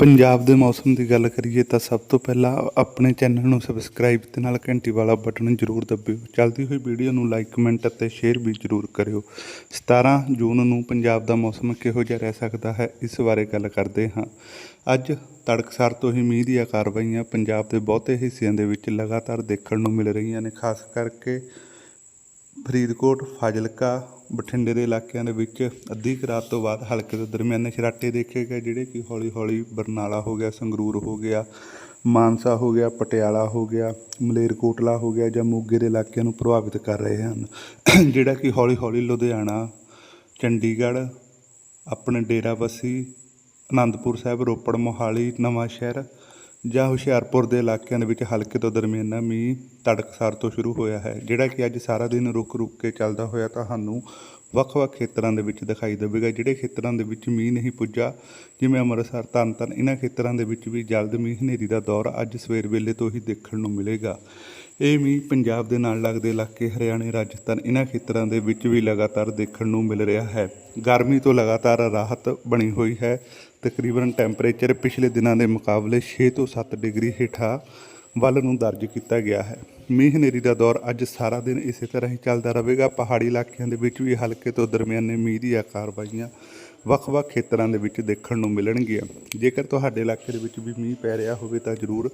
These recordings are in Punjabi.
ਪੰਜਾਬ ਦੇ ਮੌਸਮ ਦੀ ਗੱਲ ਕਰੀਏ ਤਾਂ ਸਭ ਤੋਂ ਪਹਿਲਾਂ ਆਪਣੇ ਚੈਨਲ ਨੂੰ ਸਬਸਕ੍ਰਾਈਬ ਤੇ ਨਾਲ ਘੰਟੀ ਵਾਲਾ ਬਟਨ ਜ਼ਰੂਰ ਦਬਿਓ। ਚੱਲਦੀ ਹੋਈ ਵੀਡੀਓ ਨੂੰ ਲਾਈਕ ਕਮੈਂਟ ਅਤੇ ਸ਼ੇਅਰ ਵੀ ਜ਼ਰੂਰ ਕਰਿਓ। 17 ਜੂਨ ਨੂੰ ਪੰਜਾਬ ਦਾ ਮੌਸਮ ਕਿਹੋ ਜਿਹਾ ਰਹਿ ਸਕਦਾ ਹੈ? ਇਸ ਬਾਰੇ ਗੱਲ ਕਰਦੇ ਹਾਂ। ਅੱਜ ਤੜਕਸਾਰ ਤੋਂ ਹੀ ਮੀਂਹ ਦੀਆਂ ਕਾਰਵਾਈਆਂ ਪੰਜਾਬ ਦੇ ਬਹੁਤੇ ਹਿੱਸਿਆਂ ਦੇ ਵਿੱਚ ਲਗਾਤਾਰ ਦੇਖਣ ਨੂੰ ਮਿਲ ਰਹੀਆਂ ਨੇ, ਖਾਸ ਕਰਕੇ ਫਰੀਦਕੋਟ, ਫਾਜ਼ਿਲਕਾ, ਬਠਿੰਡੇ ਦੇ ਇਲਾਕਿਆਂ ਦੇ ਵਿੱਚ ਅੱਧੀ ਕੁ ਰਾਤ ਤੋਂ ਬਾਅਦ ਹਲਕੇ ਤੋਂ ਦਰਮਿਆਨੇ ਸਰਾਟੇ ਦੇਖੇ ਗਏ, ਜਿਹੜੇ ਕਿ ਹੌਲੀ ਹੌਲੀ ਬਰਨਾਲਾ ਹੋ ਗਿਆ, ਸੰਗਰੂਰ ਹੋ ਗਿਆ, ਮਾਨਸਾ ਹੋ ਗਿਆ, ਪਟਿਆਲਾ ਹੋ ਗਿਆ, ਮਲੇਰਕੋਟਲਾ ਹੋ ਗਿਆ ਜਾਂ ਮੋਗੇ ਦੇ ਇਲਾਕਿਆਂ ਨੂੰ ਪ੍ਰਭਾਵਿਤ ਕਰ ਰਹੇ ਹਨ। ਜਿਹੜਾ ਕਿ ਹੌਲੀ ਹੌਲੀ ਲੁਧਿਆਣਾ, ਚੰਡੀਗੜ੍ਹ, ਆਪਣੇ ਡੇਰਾਬੱਸੀ ਅਨੰਦਪੁਰ ਸਾਹਿਬ, ਰੋਪੜ, ਮੋਹਾਲੀ ਨਵਾਂ ਸ਼ਹਿਰ ਜਾਂ ਹੁਸ਼ਿਆਰਪੁਰ ਦੇ ਇਲਾਕਿਆਂ ਦੇ ਵਿੱਚ ਹਲਕੇ ਤੋਂ ਦਰਮਿਆਨਾ ਮੀਂਹ ਤੜਕਸਾਰ ਤੋਂ ਸ਼ੁਰੂ ਹੋਇਆ ਹੈ। ਜਿਹੜਾ ਕਿ ਅੱਜ ਸਾਰਾ ਦਿਨ ਰੁਕ ਰੁਕ ਕੇ ਚੱਲਦਾ ਹੋਇਆ ਤੁਹਾਨੂੰ ਵੱਖ-ਵੱਖ ਖੇਤਰਾਂ ਦੇ ਵਿੱਚ ਦਿਖਾਈ ਦੇਵੇਗਾ। ਜਿਹੜੇ ਖੇਤਰਾਂ ਦੇ ਵਿੱਚ ਮੀਂਹ ਨਹੀਂ ਪੁੱਜਾ, ਜਿਵੇਂ ਅੰਮ੍ਰਿਤਸਰ ਤਰਨਤਾਰਨ ਇਹਨਾਂ ਖੇਤਰਾਂ ਦੇ ਵਿੱਚ ਵੀ ਜਲਦ ਮੀਂਹ ਹਨੇਰੀ ਦਾ ਦੌਰ ਅੱਜ ਸਵੇਰ ਵੇਲੇ ਤੋਂ ਹੀ ਦੇਖਣ ਨੂੰ ਮਿਲੇਗਾ। ਇਹ ਮੀਂਹ ਪੰਜਾਬ ਦੇ ਨਾਲ ਲੱਗਦੇ ਇਲਾਕੇ ਹਰਿਆਣੇ, ਰਾਜਸਥਾਨ ਇਹਨਾਂ ਖੇਤਰਾਂ ਦੇ ਵਿੱਚ ਵੀ ਲਗਾਤਾਰ ਦੇਖਣ ਨੂੰ ਮਿਲ ਰਿਹਾ ਹੈ। ਗਰਮੀ ਤੋਂ ਲਗਾਤਾਰ ਰਾਹਤ ਬਣੀ ਹੋਈ ਹੈ। ਤਕਰੀਬਨ ਟੈਂਪਰੇਚਰ ਪਿਛਲੇ ਦਿਨਾਂ ਦੇ ਮੁਕਾਬਲੇ 6 ਤੋਂ 7 ਡਿਗਰੀ ਹੇਠਾਂ ਵੱਲ ਨੂੰ ਦਰਜ ਕੀਤਾ ਗਿਆ ਹੈ। ਮੀਂਹ ਹਨੇਰੀ ਦਾ ਦੌਰ ਅੱਜ ਸਾਰਾ ਦਿਨ ਇਸੇ ਤਰ੍ਹਾਂ ਹੀ ਚੱਲਦਾ ਰਹੇਗਾ। ਪਹਾੜੀ ਇਲਾਕਿਆਂ ਦੇ ਵਿੱਚ ਵੀ ਹਲਕੇ ਤੋਂ ਦਰਮਿਆਨੇ ਮੀਂਹ ਦੀਆਂ ਕਾਰਵਾਈਆਂ ਵੱਖ-ਵੱਖ ਖੇਤਰਾਂ ਦੇ ਵਿੱਚ ਦੇਖਣ ਨੂੰ ਮਿਲਣਗੀਆਂ। ਜੇਕਰ ਤੁਹਾਡੇ ਇਲਾਕੇ ਦੇ ਵਿੱਚ ਵੀ ਮੀਂਹ ਪੈ ਰਿਹਾ ਹੋਵੇ ਤਾਂ ਜ਼ਰੂਰ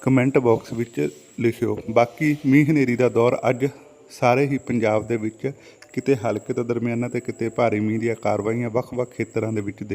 ਕਮੈਂਟ ਬਾਕਸ ਵਿੱਚ ਲਿਖਿਓ। ਬਾਕੀ ਮੀਂਹ ਹਨੇਰੀ ਦਾ ਦੌਰ ਅੱਜ ਸਾਰੇ ਹੀ ਪੰਜਾਬ ਦੇ ਵਿੱਚ ਕਿਤੇ ਹਲਕੇ ਤੋਂ ਦਰਮਿਆਨਾ ਤੇ ਕਿਤੇ ਭਾਰੀ ਮੀਂਹ ਦੀਆਂ ਕਾਰਵਾਈਆਂ ਵੱਖ-ਵੱਖ ਖੇਤਰਾਂ ਦੇ ਵਿੱਚ ਦੇ-